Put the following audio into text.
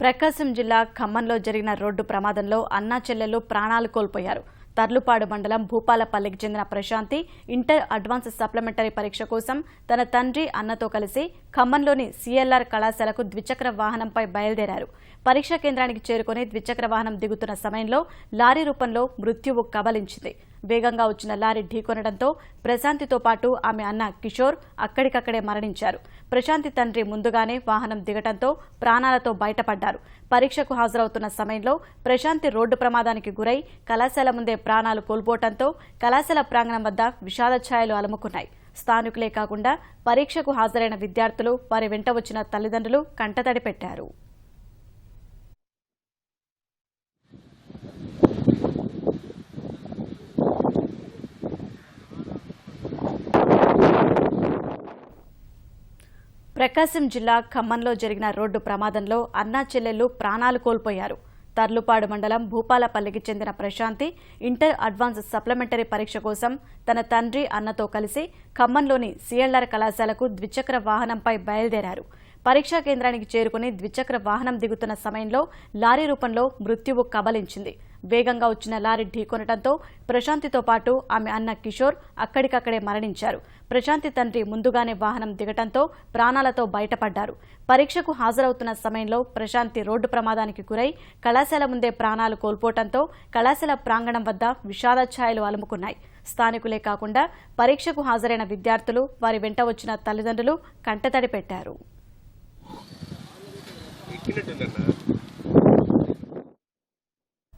ప్రకాశం జిల్లా ఖమ్మంలో జరిగిన రోడ్డు ప్రమాదంలో అన్నా చెల్లెలు ప్రాణాలు కోల్పోయారు. తర్లుపాడు మండలం భూపాలపల్లికి చెందిన ప్రశాంతి ఇంటర్ అడ్వాన్స్ సప్లిమెంటరీ పరీక్ష కోసం తన తండ్రి అన్నతో కలిసి ఖమ్మంలోని సీఎల్ఆర్ కళాశాలకు ద్విచక్ర వాహనంపై బయలుదేరారు. పరీక్షా కేంద్రానికి చేరుకుని ద్విచక్ర వాహనం దిగుతున్న సమయంలో లారీ రూపంలో మృత్యువు కబలించింది. వేగంగా వచ్చిన లారీ ఢీకొనడంతో ప్రశాంతితో పాటు ఆమె అన్న కిషోర్ అక్కడికక్కడే మరణించారు. ప్రశాంతి తండ్రి ముందుగానే వాహనం దిగటంతో ప్రాణాలతో బయటపడ్డారు. పరీక్షకు హాజరవుతున్న సమయంలో ప్రశాంతి రోడ్డు ప్రమాదానికి గురై కళాశాల ముందే ప్రాణాలు కోల్పోవడంతో కళాశాల ప్రాంగణం వద్ద విషాద ఛాయలు అలముకున్నాయి. స్థానికులే కాకుండా పరీక్షకు హాజరైన విద్యార్థులు వారి వెంట వచ్చిన తల్లిదండ్రులు కంటతడి పెట్టారు. ప్రకాశం జిల్లా ఖమ్మంలో జరిగిన రోడ్డు ప్రమాదంలో అన్నా చెల్లెళ్ళు ప్రాణాలు కోల్పోయారు. తర్లుపాడు మండలం భూపాలపల్లికి చెందిన ప్రశాంతి ఇంటర్ అడ్వాన్స్ సప్లిమెంటరీ పరీక్ష కోసం తన తండ్రి అన్నతో కలిసి ఖమ్మంలోని సిఎల్ఆర్ కళాశాలకు ద్విచక్ర వాహనంపై బయలుదేరారు. పరీక్షా కేంద్రానికి చేరుకుని ద్విచక్ర వాహనం దిగుతున్న సమయంలో లారీ రూపంలో మృత్యువు కబలించింది. వేగంగా వచ్చిన లారీ ఢీకొనడంతో ప్రశాంతితో పాటు ఆమె అన్న కిషోర్ అక్కడికక్కడే మరణించారు. ప్రశాంతి తండ్రి ముందుగానే వాహనం దిగటంతో ప్రాణాలతో బయటపడ్డారు. పరీక్షకు హాజరవుతున్న సమయంలో ప్రశాంతి రోడ్డు ప్రమాదానికి గురై కళాశాల ముందే ప్రాణాలు కోల్పోవడంతో కళాశాల ప్రాంగణం వద్ద విషాద ఛాయలు అలుముకున్నాయి. స్థానికులే కాకుండా పరీక్షకు హాజరైన విద్యార్థులు వారి వెంట వచ్చిన తల్లిదండ్రులు కంటతడి పెట్టారు.